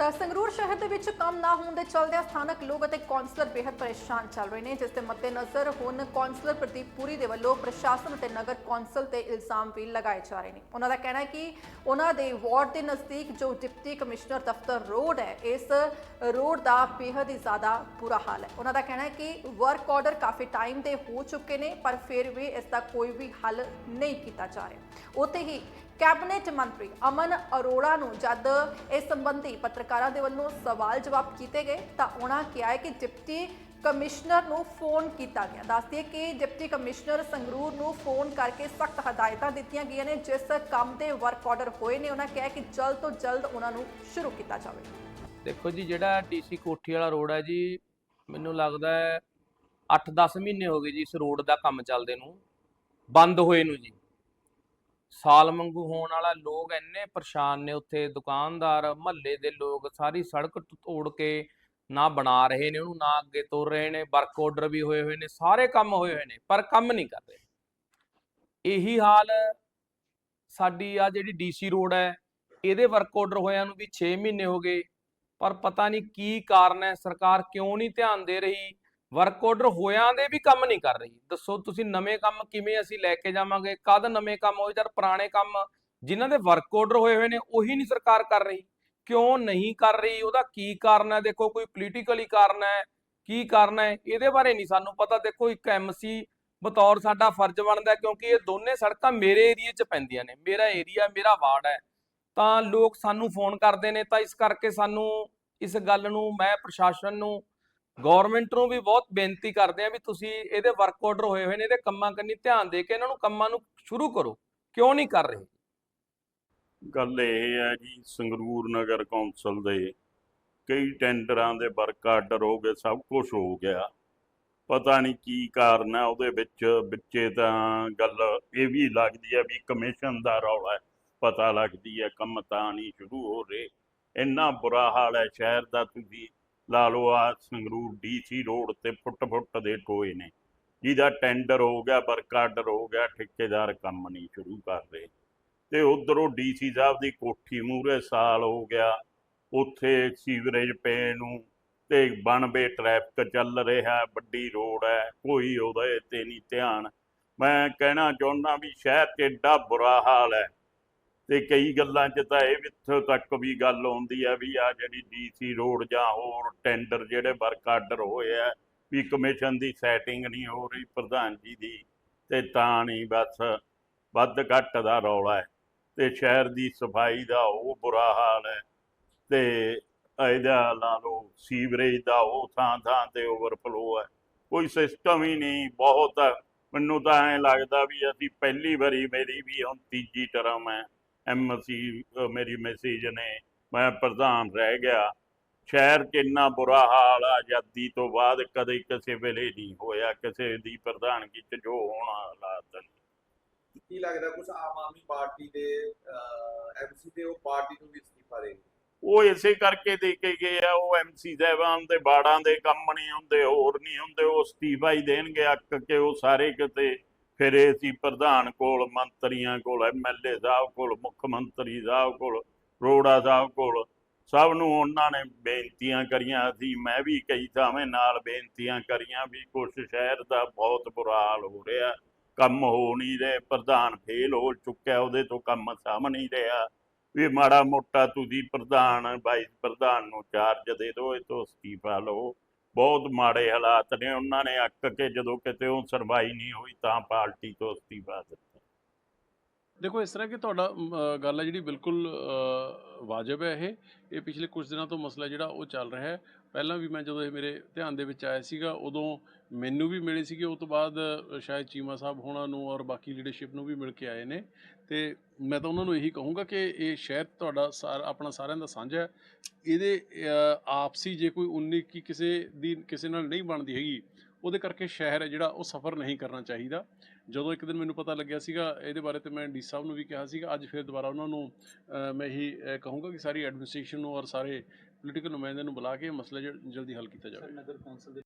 ਤਾਂ ਸੰਗਰੂਰ ਸ਼ਹਿਰ ਦੇ ਵਿੱਚ ਕੰਮ ਨਾ ਹੋਣ ਦੇ ਚਲਦਿਆਂ ਸਥਾਨਕ ਲੋਕ ਅਤੇ ਕੌਂਸਲਰ ਬੇहद ਪਰੇਸ਼ਾਨ ਚੱਲ ਰਹੇ ਨੇ, ਜਿਸ ਦੇ ਮੱਦੇਨਜ਼ਰ ਹੁਣ ਕੌਂਸਲਰ ਪ੍ਰਦੀਪ ਪੁਰੀ ਦੇ ਵੱਲੋਂ ਪ੍ਰਸ਼ਾਸਨ ਅਤੇ ਨਗਰ ਕੌਂਸਲ ਤੇ ਇਲਜ਼ਾਮ ਵੀ ਲਗਾਏ ਜਾ ਰਹੇ ਨੇ। ਉਹਨਾਂ ਦਾ ਕਹਿਣਾ ਹੈ ਕਿ ਉਹਨਾਂ ਦੇ ਵਾਰਡ ਦੇ ਨਜ਼ਦੀਕ ਜੋ ਡਿਪਟੀ ਕਮਿਸ਼ਨਰ ਦਫ਼ਤਰ ਰੋਡ ਹੈ, ਇਸ ਰੋਡ ਦਾ ਬੇहद ਹੀ ਜ਼ਿਆਦਾ ਬੁਰਾ ਹਾਲ ਹੈ। ਉਹਨਾਂ ਦਾ ਕਹਿਣਾ ਹੈ ਕਿ ਵਰਕ ਆਰਡਰ ਕਾਫੀ ਟਾਈਮ ਦੇ ਹੋ ਚੁੱਕੇ ਨੇ, ਪਰ ਫਿਰ ਵੀ ਇਸ ਦਾ ਕੋਈ ਵੀ ਹੱਲ ਨਹੀਂ ਕੀਤਾ ਜਾ ਰਿਹਾ। ਉੱਥੇ ਹੀ ਕੈਬਨਿਟ ਮੰਤਰੀ ਅਮਨ ਅਰੋੜਾ ਨੂੰ ਜਦ ਇਸ ਸੰਬੰਧੀ ਪੱਤਰਕਾਰਾਂ ਦੇ ਵੱਲੋਂ ਸਵਾਲ ਜਵਾਬ ਕੀਤੇ ਗਏ ਤਾਂ ਉਹਨਾਂ ਕਿਹਾ ਹੈ ਕਿ ਡਿਪਟੀ ਕਮਿਸ਼ਨਰ ਨੂੰ ਫੋਨ ਕੀਤਾ ਗਿਆ। ਦੱਸਦੀਏ ਕਿ ਡਿਪਟੀ ਕਮਿਸ਼ਨਰ ਸੰਗਰੂਰ ਨੂੰ ਫੋਨ ਕਰਕੇ ਸਖਤ ਹਦਾਇਤਾਂ ਦਿੱਤੀਆਂ ਗਈਆਂ ਨੇ, ਜਿਸ ਕੰਮ ਦੇ ਵਰਕ ਆਰਡਰ ਹੋਏ ਨੇ। ਉਹਨਾਂ ਕਿਹਾ ਕਿ ਜਲਦ ਤੋਂ ਜਲਦ ਉਹਨਾਂ ਨੂੰ ਸ਼ੁਰੂ ਕੀਤਾ ਜਾਵੇ। ਦੇਖੋ ਜੀ, ਜਿਹੜਾ ਡੀਸੀ ਕੋਠੀ ਵਾਲਾ ਰੋਡ ਹੈ ਜੀ, ਮੈਨੂੰ ਲੱਗਦਾ ਹੈ 8-10 ਮਹੀਨੇ ਹੋ ਗਏ ਜੀ ਇਸ ਰੋਡ ਦਾ ਕੰਮ ਚੱਲਦੇ ਨੂੰ, ਬੰਦ ਹੋਏ ਨੂੰ ਜੀ। ਸਾਲ ਮੰਗੂ ਹੋਣ ਵਾਲਾ ਲੋਕ ਇੰਨੇ ਪਰੇਸ਼ਾਨ ਨੇ ਉੱਥੇ, ਦੁਕਾਨਦਾਰ, ਮਹੱਲੇ ਦੇ ਲੋਕ, ਸਾਰੀ ਸੜਕ ਤੋੜ ਕੇ ਨਾ ਬਣਾ ਰਹੇ ਨੇ, ਉਹਨੂੰ ਨਾ ਅੱਗੇ ਤੋਰ ਰਹੇ ਨੇ, ਵਰਕ ਆਰਡਰ ਵੀ ਹੋਏ ਹੋਏ ਨੇ, ਸਾਰੇ ਕੰਮ ਹੋਏ ਹੋਏ ਨੇ, ਪਰ ਕੰਮ ਨਹੀਂ ਕਰ ਰਹੇ। ਇਹੀ ਹਾਲ ਸਾਡੀ ਆ ਜਿਹੜੀ ਡੀਸੀ ਰੋਡ ਹੈ, ਇਹਦੇ ਵਰਕ ਆਰਡਰ ਹੋਇਆਂ ਨੂੰ ਵੀ 6 ਮਹੀਨੇ ਹੋ ਗਏ, ਪਰ ਪਤਾ ਨਹੀਂ ਕੀ ਕਾਰਨ ਹੈ, ਸਰਕਾਰ ਕਿਉਂ ਨਹੀਂ ਧਿਆਨ ਦੇ ਰਹੀ? ਵਰਕ ਆਰਡਰ ਹੋਇਆਂ ਦੇ ਵੀ ਕੰਮ ਨਹੀਂ ਕਰ ਰਹੀ। ਦੱਸੋ ਤੁਸੀਂ ਨਵੇਂ ਕੰਮ ਕਿਵੇਂ ਅਸੀਂ ਲੈ ਕੇ ਜਾਵਾਂਗੇ ਕਦ ਨਵੇਂ ਕੰਮ ਹੋਏ ਜਦ ਪੁਰਾਣੇ ਕੰਮ ਜਿਨ੍ਹਾਂ ਦੇ ਵਰਕ ਆਰਡਰ ਹੋਏ ਹੋਏ ਨੇ, ਉਹੀ ਨਹੀਂ ਸਰਕਾਰ ਕਰ ਰਹੀ। ਕਿਉਂ ਨਹੀਂ ਕਰ ਰਹੀ? ਉਹਦਾ ਕੀ ਕਾਰਨ ਹੈ ਦੇਖੋ, ਕੋਈ ਪੋਲੀਟੀਕਲੀ ਕਾਰਨ ਹੈ, ਕੀ ਕਾਰਨ ਹੈ? ਇਹਦੇ ਬਾਰੇ ਨਹੀਂ ਸਾਨੂੰ ਪਤਾ। ਦੇਖੋ, ਇੱਕ ਐਮਸੀ ਬਤੌਰ ਸਾਡਾ ਫਰਜ਼ ਬਣਦਾ, ਕਿਉਂਕਿ ਇਹ ਦੋਨੇ ਸੜਕਾਂ ਮੇਰੇ ਏਰੀਏ 'ਚ ਪੈਂਦੀਆਂ ਨੇ। ਮੇਰਾ ਏਰੀਆ ਮੇਰਾ ਵਾਰਡ ਹੈ। ਤਾਂ ਲੋਕ ਸਾਨੂੰ ਫੋਨ ਕਰਦੇ ਨੇ, ਤਾਂ ਇਸ ਕਰਕੇ ਸਾਨੂੰ ਇਸ ਗੱਲ ਨੂੰ, ਮੈਂ ਪ੍ਰਸ਼ਾਸਨ ਨੂੰ ਗਵਰਨਮੈਂਟ ਨੂੰ ਵੀ ਬਹੁਤ ਬੇਨਤੀ ਕਰਦੇ ਆ ਵੀ ਤੁਸੀਂ ਇਹਦੇ ਵਰਕ ਆਰਡਰ ਹੋਏ ਹੋਏ ਨੇ, ਇਹਦੇ ਕੰਮਾਂ ਕੰਨੀ ਧਿਆਨ ਦੇ ਕੇ ਇਹਨਾਂ ਨੂੰ ਕੰਮਾਂ ਨੂੰ ਸ਼ੁਰੂ ਕਰੋ, ਕਿਉਂ ਨਹੀਂ ਕਰ ਰਹੇ? ਗੱਲ ਇਹ ਹੈ ਜੀ, ਸੰਗਰੂਰ ਨਗਰ ਕੌਂਸਲ ਦੇ ਕਈ ਟੈਂਡਰਾਂ ਦੇ ਵਰਕ ਆਰਡਰ ਹੋ ਗਏ, ਸਭ ਕੁਝ ਹੋ ਗਿਆ। ਪਤਾ ਨਹੀਂ ਕੀ ਕਾਰਨ ਹੈ, ਉਹਦੇ ਵਿੱਚ ਵਿੱਚੇ ਤਾਂ ਗੱਲ ਇਹ ਵੀ ਲੱਗਦੀ ਹੈ ਵੀ ਕਮਿਸ਼ਨ ਦਾ ਰੌਲਾ ਹੈ, ਪਤਾ ਲੱਗਦੀ ਹੈ, ਕੰਮ ਤਾਂ ਨਹੀਂ ਸ਼ੁਰੂ ਹੋ ਰਹੇ। ਇੰਨਾ ਬੁਰਾ ਹਾਲ ਹੈ, ਸ਼ਹਿਰ ਦਾ ਤੁਸੀਂ ਲਾ ਲਓ ਆ ਸੰਗਰੂਰ ਡੀਸੀ ਰੋਡ ਤੇ ਫੁੱਟ ਫੁੱਟ ਦੇ ਟੋਏ ਨੇ। ਜਿਹਦਾ ਟੈਂਡਰ ਹੋ ਗਿਆ ਵਰਕ ਆਰਡਰ ਹੋ ਗਿਆ, ਠੇਕੇਦਾਰ ਕੰਮ ਨਹੀਂ ਸ਼ੁਰੂ ਕਰ ਰਹੇ ਤੇ ਉਧਰੋਂ ਡੀਸੀ ਸਾਹਿਬ ਦੀ ਕੋਠੀ ਮੂਹਰੇ ਸਾਲ ਹੋ ਗਿਆ, ਉੱਥੇ ਸੀਵਰੇਜ ਪਏ ਨੂੰ ਤੇ ਬਣਵੇ ਟ੍ਰੈਫਿਕ ਚੱਲ ਰਿਹਾ, ਵੱਡੀ ਰੋਡ ਹੈ, ਕੋਈ ਉਹਦੇ ਤੇ ਨਹੀਂ ਧਿਆਨ। ਮੈਂ ਕਹਿਣਾ ਚਾਹੁੰਦਾ ਵੀ ਸ਼ਹਿਰ 'ਚ ਏਡਾ ਬੁਰਾ ਹਾਲ ਹੈ। ਤੇ ਕਈ ਗੱਲਾਂ 'ਚ ਤਾਂ ਇਹ ਵੀ ਇੱਥੋਂ ਤੱਕ ਵੀ ਗੱਲ ਆਉਂਦੀ ਹੈ ਵੀ ਆ ਜਿਹੜੀ ਡੀਸੀ ਰੋਡ ਜਾਂ ਹੋਰ ਟੈਂਡਰ ਜਿਹੜੇ ਵਰਕ ਆਰਡਰ ਹੋਏ ਆ, ਵੀ ਕਮਿਸ਼ਨ ਦੀ ਸੈਟਿੰਗ ਨਹੀਂ ਹੋ ਰਹੀ ਪ੍ਰਧਾਨ ਜੀ ਦੀ, ਤੇ ਤਾਂ ਨਹੀਂ ਬਸ ਵੱਧ ਘੱਟ ਦਾ ਰੌਲਾ ਹੈ। ਤੇ ਸ਼ਹਿਰ ਦੀ ਸਫ਼ਾਈ ਦਾ ਉਹ ਬੁਰਾ ਹਾਲ ਹੈ ਤੇ ਇਹਦਾ ਲਾ ਲਓ ਸੀਵਰੇਜ ਦਾ ਉਹ ਥਾਂ ਥਾਂ ਤੇ ਓਵਰਫਲੋ ਹੈ। ਕੋਈ ਸਿਸਟਮ ਹੀ ਨਹੀਂ, ਬਹੁਤ ਮੈਨੂੰ ਤਾਂ ਐਂ ਲੱਗਦਾ ਵੀ ਅਸੀਂ ਪਹਿਲੀ ਵਾਰੀ ਮੇਰੀ ਵੀ ਹੁਣ ਤੀਜੀ ਟਰਮ ਹੈ। ਐਮਸੀ ਮੇਰੀ ਮੈਸੇਜ ਨੇ ਮੈਂ ਪ੍ਰਧਾਨ ਰਹਿ ਗਿਆ। ਸ਼ਹਿਰ 'ਚ ਇੰਨਾ ਬੁਰਾ ਹਾਲ ਆਜ਼ਾਦੀ ਤੋਂ ਬਾਅਦ ਕਦੇ ਕਿਸੇ ਵੇਲੇ ਨਹੀਂ ਹੋਇਆ ਕਿਸੇ ਦੀ ਪ੍ਰਧਾਨਗੀ 'ਚ ਜੋ ਹੋਣਾ ਹਾਲਾਤ ਨੇ। ਕੀ ਲੱਗਦਾ ਕੁਝ ਆਮ ਆਦਮੀ ਪਾਰਟੀ ਦੇ ਐਮਸੀ ਦੇ ਉਹ ਪਾਰਟੀ ਨੂੰ ਵੀ ਅਸਤੀਫਾ ਦੇਣਗੇ ਉਹ ਇਸੇ ਕਰਕੇ ਦੇ ਕੇ ਗਏ ਆ ਉਹ ਐਮਸੀ ਸਾਹਿਬਾਨ ਦੇ ਬਾੜਾਂ ਦੇ ਕੰਮ ਨਹੀਂ ਹੁੰਦੇ ਹੋਰ ਨਹੀਂ ਹੁੰਦੇ ਉਹ ਅਸਤੀਫਾ ਹੀ ਦੇਣਗੇ ਅੱਕ ਕੇ ਉਹ ਸਾਰੇ ਕਿਤੇ ਫਿਰ ਅਸੀਂ ਪ੍ਰਧਾਨ ਕੋਲ, ਮੰਤਰੀਆਂ ਕੋਲ ਐਮਐਲਏ ਸਾਹਿਬ ਕੋਲ, ਮੁੱਖ ਮੰਤਰੀ ਸਾਹਿਬ ਕੋਲ, ਰੋੜਾ ਸਾਹਿਬ ਕੋਲ। ਸਭ ਨੂੰ ਉਹਨਾਂ ਨੇ ਬੇਨਤੀਆਂ ਕਰੀਆਂ ਅਸੀਂ ਮੈਂ ਵੀ ਕਈ ਥਾਵੇਂ ਨਾਲ ਬੇਨਤੀਆਂ ਕਰੀਆਂ ਵੀ ਕੁਛ ਸ਼ਹਿਰ ਦਾ ਬਹੁਤ ਬੁਰਾ ਹਾਲ ਹੋ ਰਿਹਾ। ਕੰਮ ਹੋ ਨਹੀਂ ਰਹੇ। ਪ੍ਰਧਾਨ ਫੇਲ ਹੋ ਚੁੱਕਿਆ। ਉਹਦੇ ਤੋਂ ਕੰਮ ਸਾਂਭ ਨਹੀਂ ਰਿਹਾ। ਵੀ ਮਾੜਾ ਮੋਟਾ ਤੁਸੀਂ ਪ੍ਰਧਾਨ ਵਾਈਸ ਪ੍ਰਧਾਨ ਨੂੰ ਚਾਰਜ ਦੇ ਦਿਓ। ਇਹ ਤੋਂ ਅਸਤੀਫਾ ਲਓ। ਬਹੁਤ ਮਾੜੇ ਹਾਲਾਤ ਨੇ। ਉਹਨਾਂ ਨੇ ਅੱਕ ਕੇ ਜਦੋਂ ਕਿਤੇ ਉਹ ਸਰਵਾਈ ਨਹੀਂ ਹੋਈ ਤਾਂ ਪਾਰਟੀ ਤੋਂ ਅਸਤੀਫਾ ਦਿੱਤਾ। ਦੇਖੋ, ਇਸ ਤਰ੍ਹਾਂ ਕਿ ਤੁਹਾਡਾ ਗੱਲ ਹੈ ਜਿਹੜੀ ਬਿਲਕੁਲ ਵਾਜਬ ਹੈ ਇਹ। ਇਹ ਪਿਛਲੇ ਕੁਝ ਦਿਨਾਂ ਤੋਂ ਮਸਲਾ ਜਿਹੜਾ ਉਹ ਚੱਲ ਰਿਹਾ ਹੈ। ਪਹਿਲਾਂ ਵੀ ਮੈਂ ਜਦੋਂ ਇਹ ਮੇਰੇ ਧਿਆਨ ਦੇ ਵਿੱਚ ਆਇਆ ਸੀਗਾ, ਉਦੋਂ ਮੈਨੂੰ ਵੀ ਮਿਲੇ ਸੀਗੇ। ਉਸ ਤੋਂ ਬਾਅਦ ਸ਼ਾਇਦ ਚੀਮਾ ਸਾਹਿਬ ਹੋਣਾ ਨੂੰ ਔਰ ਬਾਕੀ ਲੀਡਰਸ਼ਿਪ ਨੂੰ ਵੀ ਮਿਲ ਕੇ ਆਏ ਨੇ। ਤੇ ਮੈਂ ਤਾਂ ਉਹਨਾਂ ਨੂੰ ਇਹੀ ਕਹੂੰਗਾ ਕਿ ਇਹ ਸ਼ਹਿਰ ਤੁਹਾਡਾ ਸਾਰ, ਆਪਣਾ ਸਾਰਿਆਂ ਦਾ ਸਾਂਝਾ ਹੈ। ਇਹਦੇ ਆਪਸੀ ਜੇ ਕੋਈ 19 ਕੀ ਕਿਸੇ ਦੀ, ਕਿਸੇ ਨਾਲ ਨਹੀਂ ਬਣਦੀ ਹੈਗੀ, ਉਹਦੇ ਕਰਕੇ ਸ਼ਹਿਰ ਹੈ ਜਿਹੜਾ ਉਹ ਸਫ਼ਰ ਨਹੀਂ ਕਰਨਾ ਚਾਹੀਦਾ। ਜਦੋਂ ਇੱਕ ਦਿਨ ਮੈਨੂੰ ਪਤਾ ਲੱਗਿਆ ਸੀਗਾ, ਇਹਦੇ ਬਾਰੇ ਤੇ ਮੈਂ ਡੀ ਸਾਹਿਬ ਨੂੰ ਵੀ ਕਿਹਾ ਸੀਗਾ, ਅੱਜ ਫਿਰ ਦੁਬਾਰਾ ਉਹਨਾਂ ਨੂੰ ਮੈਂ ਇਹੀ ਕਹੂੰਗਾ ਕਿ ਸਾਰੀ ਐਡਮਿਨਿਸਟ੍ਰੇਸ਼ਨ ਨੂੰ ਔਰ ਸਾਰੇ ਪੋਲੀਟੀਕਲ ਨੁਮਾਇੰਦਿਆਂ ਨੂੰ ਬੁਲਾ ਕੇ ਮਸਲਾ ਜਲਦੀ ਹੱਲ ਕੀਤਾ ਜਾਵੇ ਨਗਰ ਕੌਂਸਲ ਦੇ